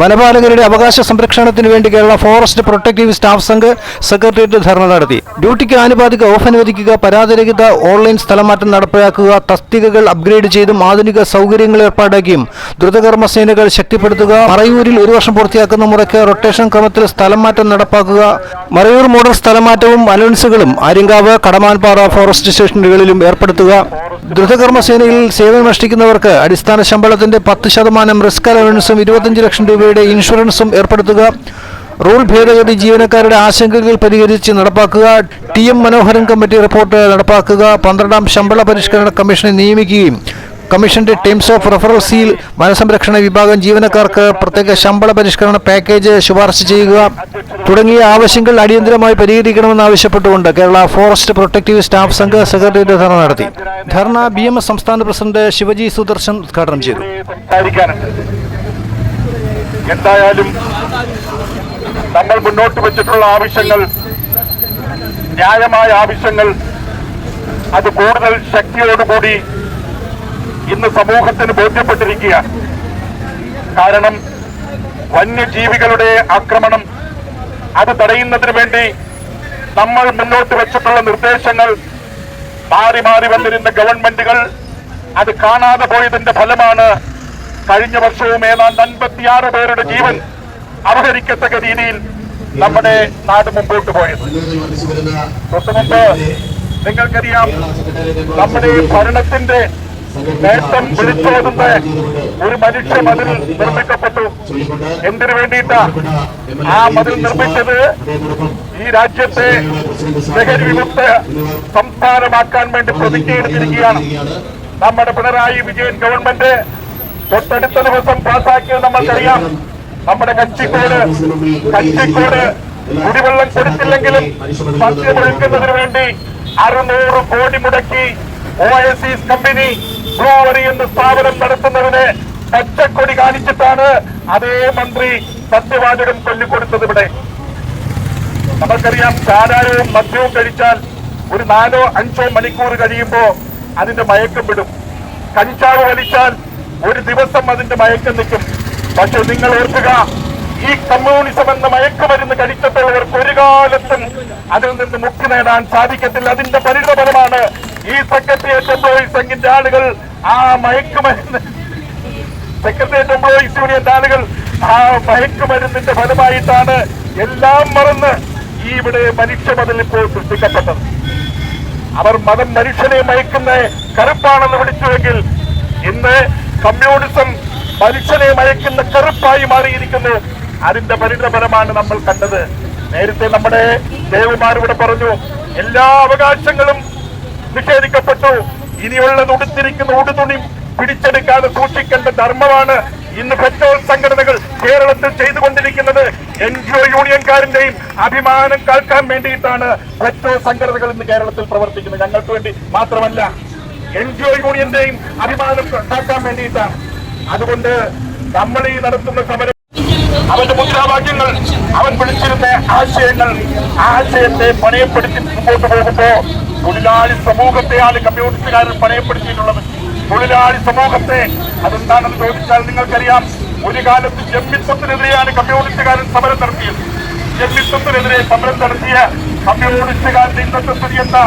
വനപാലകരുടെ അവകാശ സംരക്ഷണത്തിന് വേണ്ടി Kerala forest protective staff Sangh secretariat dharna നടത്തി. ഡ്യൂട്ടിക്ക് ആനുപാതിക ഓഫ് അനുവദിക്കുക പരാതിരഹിത ഓൺലൈൻ സ്ഥലമാറ്റം നടപ്പിലാക്കുക തസ്തികകൾ അപ്ഗ്രേഡ് ചെയ്തും ആധുനിക സൗകര്യങ്ങൾ ഏർപ്പാടാക്കിയും ദ്രുതകർമ്മ സേനകൾ ശക്തിപ്പെടുത്തുക മറയൂരിൽ ഒരു വർഷം പൂർത്തിയാക്കുന്ന മുറയ്ക്ക് റൊട്ടേഷൻ ക്രമത്തിൽ സ്ഥലമാറ്റം നടപ്പാക്കുക മറയൂർ മോഡൽ സ്ഥലമാറ്റവും അലവൻസുകളും ആര്യങ്കാവ് കടമാൻപാറ ഫോറസ്റ്റ് സ്റ്റേഷനുകളിലും ഏർപ്പെടുത്തുക. ദ്രുതകർമ്മ സേനയിൽ സേവനമനുഷ്ഠിക്കുന്നവർക്ക് അടിസ്ഥാന ശമ്പളത്തിന്റെ പത്ത് ശതമാനം റിസ്ക് അലവൻസും ഇരുപത്തഞ്ച് ലക്ഷം രൂപയുടെ ഇൻഷുറൻസും ഏർപ്പെടുത്തുക. റൂൾ ഭേദഗതി ജീവനക്കാരുടെ ആശങ്കകൾ പരിഹരിച്ച് നടപ്പാക്കുക. T M Manoharan committee report നടപ്പാക്കുക. പന്ത്രണ്ടാം ശമ്പള പരിഷ്കരണ കമ്മീഷനെ നിയമിക്കുകയും കമ്മീഷന്റെ ടേംസ് ഓഫ് റഫറൽ സീൽ വനസംരക്ഷണ വിഭാഗം ജീവനക്കാർക്ക് പ്രത്യേക ശമ്പള പരിഷ്കരണ പാക്കേജ് ശുപാർശ ചെയ്യുക. തുടങ്ങിയ ആവശ്യങ്ങൾ അടിയന്തരമായി പരിഹരിക്കണമെന്നാവശ്യപ്പെട്ടുകൊണ്ട് Kerala forest protective staff Sangh secretariat dharna നടത്തി. ധർണ ബി എം എസ് സംസ്ഥാന പ്രസിഡന്റ് ശിവജി സുദർശൻ ഉദ്ഘാടനം ചെയ്തു. എന്തായാലും നമ്മൾ മുന്നോട്ട് വെച്ചിട്ടുള്ള ആവശ്യങ്ങൾ ന്യായമായ ആവശ്യങ്ങൾ അത് കൂടുതൽ ശക്തിയോടുകൂടി ഇന്ന് സമൂഹത്തിന് ബോധ്യപ്പെട്ടിരിക്കുകയാണ്. കാരണം വന്യജീവികളുടെ ആക്രമണം അത് തടയുന്നതിന് വേണ്ടി നമ്മൾ മുന്നോട്ട് വെച്ചിട്ടുള്ള നിർദ്ദേശങ്ങൾ മാറി മാറി വന്നിരുന്ന ഗവൺമെന്റുകൾ അത് കാണാതെ പോയതിന്റെ ഫലമാണ് കഴിഞ്ഞ വർഷവും ഏതാണ്ട് അൻപത്തിയാറ് പേരുടെ ജീവൻ അപഹരിക്കത്തക്ക രീതിയിൽ നമ്മുടെ നാട് മുമ്പോട്ട് പോയത്. തൊട്ടുമുമ്പ് നിങ്ങൾക്കറിയാം നമ്മുടെ ഭരണത്തിന്റെ നേട്ടം വിളിച്ചോതുന്ന ഒരു മനുഷ്യ മതിൽ നിർമ്മിക്കപ്പെട്ടു. എന്തിനു വേണ്ടിയിട്ടാ ആ മതിൽ നിർമ്മിച്ചത്? ഈ രാജ്യത്തെ ലഹരി വിമുക്ത സംസ്ഥാനമാക്കാൻ വേണ്ടി പ്രതിജ്ഞയെടുത്തിരിക്കുകയാണ് നമ്മുടെ പിണറായി വിജയൻ ഗവൺമെന്റ് തൊട്ടടുത്ത ദിവസം പാസാക്കിയത് നമ്മൾക്കറിയാം. നമ്മുടെ കച്ചിക്കോട് കച്ചിക്കോട് കുടിവെള്ളം കൊടുത്തില്ലെങ്കിലും സത്യമൊഴുക്കുന്നതിന് വേണ്ടി അറുന്നൂറ് കോടി മുടക്കി ഒ എസ് കമ്പനി ബ്രൂവറി എന്ന സ്ഥാപനം നടത്തുന്നതിന് പച്ചക്കൊടി കാണിച്ചിട്ടാണ് അതേ മന്ത്രി സത്യവാചകം കൊല്ലിക്കൊടുത്തത് ഇവിടെ. നമുക്കറിയാം ചാരായവും മദ്യവും കഴിച്ചാൽ ഒരു നാലോ അഞ്ചോ മണിക്കൂർ കഴിയുമ്പോൾ അതിന്റെ മയക്കം വിടും. കഞ്ചാവ് വലിച്ചാൽ ഒരു ദിവസം അതിന്റെ മയക്കം നിൽക്കും. പക്ഷെ നിങ്ങൾ ഓർക്കുക ഈ കമ്മ്യൂണിസം എന്ന മയക്കുമരുന്ന് കഴിച്ചിട്ടുള്ളവർക്ക് ഒരു കാലത്തും അതിൽ നിന്ന് മുക്തി നേടാൻ സാധിക്കത്തില്ല. അതിന്റെ പരിണിതഫലമാണ് ഈ സെക്രട്ടേറിയറ്റ് എംപ്ലോയീസ് സംഘിന്റെ ആളുകൾ ആ മയക്കുമരുന്ന്. സെക്രട്ടേറിയറ്റ് എംപ്ലോയീസ് യൂണിയൻ ആളുകൾ ആ മയക്കുമരുന്നിന്റെ ഫലമായിട്ടാണ് എല്ലാം മറന്ന് ഈ ഇവിടെ മനുഷ്യമതിൽ ഇപ്പോൾ സൃഷ്ടിക്കപ്പെട്ടത്. അവർ മതം മനുഷ്യനെ മയക്കുന്ന കറുപ്പാണെന്ന് വിളിച്ചുവെങ്കിൽ ഇന്ന് കമ്മ്യൂണിസം മനുഷ്യനെ മയക്കുന്ന കറുപ്പായി മാറിയിരിക്കുന്നു. അതിന്റെ പരിണതഫലമാണ് നമ്മൾ കണ്ടത്. നേരത്തെ നമ്മുടെ ദേവമാർ ഇവിടെ പറഞ്ഞു എല്ലാ അവകാശങ്ങളും നിഷേധിക്കപ്പെട്ടു. ഇനിയുള്ളത് ഉടുത്തിരിക്കുന്ന ഉടുതുണി പിടിച്ചെടുക്കാതെ സൂക്ഷിക്കേണ്ട ധർമ്മമാണ് ഇന്ന് പെട്രോൾ സംഘടനകൾ കേരളത്തിൽ ചെയ്തുകൊണ്ടിരിക്കുന്നത്. എൻ ജി ഒ യൂണിയൻകാരന്റെയും അഭിമാനം കേൾക്കാൻ വേണ്ടിയിട്ടാണ് പെട്രോൾ സംഘടനകൾ ഇന്ന് കേരളത്തിൽ പ്രവർത്തിക്കുന്നത്. ഞങ്ങൾക്ക് വേണ്ടി മാത്രമല്ല എൻ ജി ഒ യൂണിയന്റെയും അഭിമാനം കാക്കാൻ വേണ്ടിയിട്ടാണ്. അതുകൊണ്ട് നമ്മൾ ഈ നടത്തുന്ന സമരം അവന്റെ മുദ്രാവാക്യങ്ങൾ അവൻ വിളിച്ചിരുന്ന ആശയങ്ങൾ ആശയത്തെ പണയപ്പെടുത്തി മുമ്പോട്ട് പോകുമ്പോ തൊഴിലാളി സമൂഹത്തെയാണ് കമ്മ്യൂണിസ്റ്റുകാരൻ പണയപ്പെടുത്തിയിട്ടുള്ളത്. തൊഴിലാളി സമൂഹത്തെ അതെന്താണെന്ന് ചോദിച്ചാൽ നിങ്ങൾക്കറിയാം ഒരു കാലത്ത് ജമ്മിത്വത്തിനെതിരെയാണ് കമ്മ്യൂണിസ്റ്റുകാരൻ സമരം നടത്തിയത്. ജമ്മിത്വത്തിനെതിരെ സമരം നടത്തിയ കമ്മ്യൂണിസ്റ്റുകാരന്റെ ഇന്നത്തെ സ്ഥിതി എന്താ?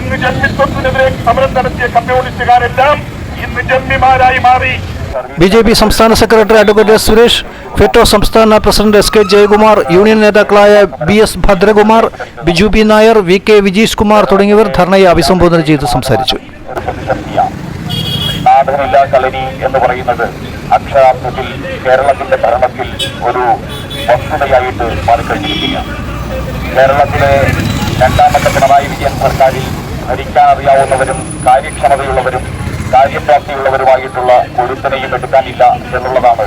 ഇന്ന് ജമ്മിത്വത്തിനെതിരെ സമരം നടത്തിയ കമ്മ്യൂണിസ്റ്റുകാരെല്ലാം ഇന്ന് ജമ്മിമാരായി മാറി. ബി ജെ പി സംസ്ഥാന സെക്രട്ടറി അഡ്വക്കേറ്റ് സുരേഷ് ഫെറ്റോ സംസ്ഥാന president S K Jayakumar union നേതാക്കളായ B S Bhadrakumar Biju P Nair V K Vijeesh Kumar തുടങ്ങിയവർ ധർണയെ അഭിസംബോധന ചെയ്ത് സംസാരിച്ചു. കളരി എന്ന് പറയുന്നത് അക്ഷരാർത്ഥത്തിൽ കേരളത്തിന്റെ ഭരണത്തിൽ ഒരു വസ്തുതയായിട്ട് മാറിക്കഴിഞ്ഞിരിക്കുകയാണ്. കേരളത്തിലെ രണ്ടാമത്തെ പിണറായി വിജയൻ സർക്കാരിൽ ഭരിക്കാൻ അറിയാവുന്നവരും കാര്യക്ഷമതയുള്ളവരും കാര്യപ്രാപ്തിയുള്ളവരുമായിട്ടുള്ള ഒരുത്തനെയും എടുക്കാനില്ല എന്നുള്ളതാണ്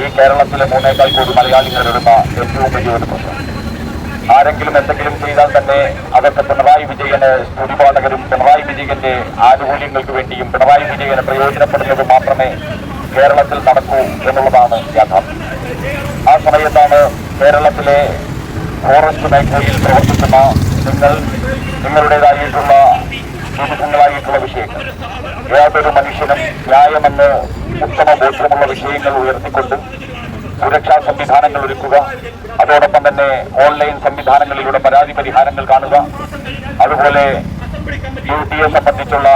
ഈ കേരളത്തിലെ മൂന്നേക്കാൾ കോടി മലയാളികൾ നേരിടുന്ന ഏറ്റവും വലിയ ഒരു പ്രശ്നം. ആരെങ്കിലും എന്തെങ്കിലും ചെയ്താൽ തന്നെ അതൊക്കെ പിണറായി വിജയന് സ്തുതിപാഠകരും പിണറായി വിജയന്റെ ആനുകൂല്യങ്ങൾക്ക് വേണ്ടിയും പിണറായി വിജയന് പ്രയോജനപ്പെടുന്നത് മാത്രമേ കേരളത്തിൽ നടക്കൂ എന്നുള്ളതാണ് യാഥാർത്ഥ്യം. ആ സമയത്താണ് കേരളത്തിലെ ഫോറസ്റ്റ് മേഖലയിൽ പ്രവർത്തിക്കുന്ന നിങ്ങൾ നിങ്ങളുടേതായിട്ടുള്ള വിവിധങ്ങളായിട്ടുള്ള വിഷയങ്ങൾ. യാതൊരു മനുഷ്യനും ന്യായമെന്ന് ഉത്തമ ബോധ്യമുള്ള വിഷയങ്ങൾ ഉയർത്തിക്കൊണ്ട് സുരക്ഷാ സംവിധാനങ്ങൾ ഒരുക്കുക അതോടൊപ്പം തന്നെ ഓൺലൈൻ സംവിധാനങ്ങളിലൂടെ പരാതി പരിഹാരങ്ങൾ കാണുക അതുപോലെ ഡ്യൂട്ടിയെ സംബന്ധിച്ചുള്ള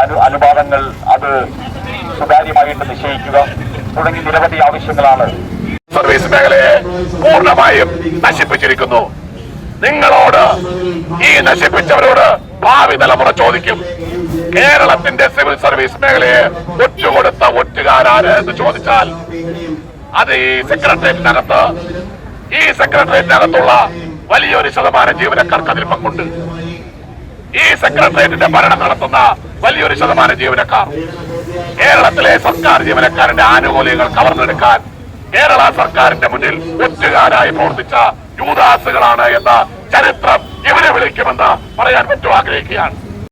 അനു അനുപാതങ്ങൾ അത് സുതാര്യമായിട്ട് നിശ്ചയിക്കുക തുടങ്ങി നിരവധി ആവശ്യങ്ങളാണ്. സർവീസ് മേഖലയെ പൂർണമായും നശിപ്പിച്ചിരിക്കുന്നു. നിങ്ങളോട് ഈ നശിപ്പിച്ചവരോട് ഭാവി തലമുറ ചോദിക്കും. കേരളത്തിന്റെ സിവിൽ സർവീസ് മേഖലയെ ഒറ്റുകൊടുത്ത ഒറ്റുകാരാണ് എന്ന് ചോദിച്ചാൽ അത് ഈ സെക്രട്ടേറിയറ്റിനകത്ത് ഈ സെക്രട്ടേറിയറ്റിനകത്തുള്ള വലിയൊരു ശതമാനം ജീവനക്കാർക്ക് അതിൽ പങ്കുണ്ട്. ഈ സെക്രട്ടേറിയറ്റിന്റെ ഭരണം നടത്തുന്ന വലിയൊരു ശതമാനം ജീവനക്കാർ. കേരളത്തിലെ സർക്കാർ ജീവനക്കാരന്റെ ആനുകൂല്യങ്ങൾ കവർന്നെടുക്കാൻ കേരള സർക്കാരിന്റെ മുന്നിൽ ഒറ്റുകാരായി പ്രവർത്തിച്ച യൂദാസുകളാണ് എന്ന ചരിത്രം ഇവരെ വിളിക്കുമെന്ന് പറയാൻ പറ്റും ആഗ്രഹിക്കുകയാണ്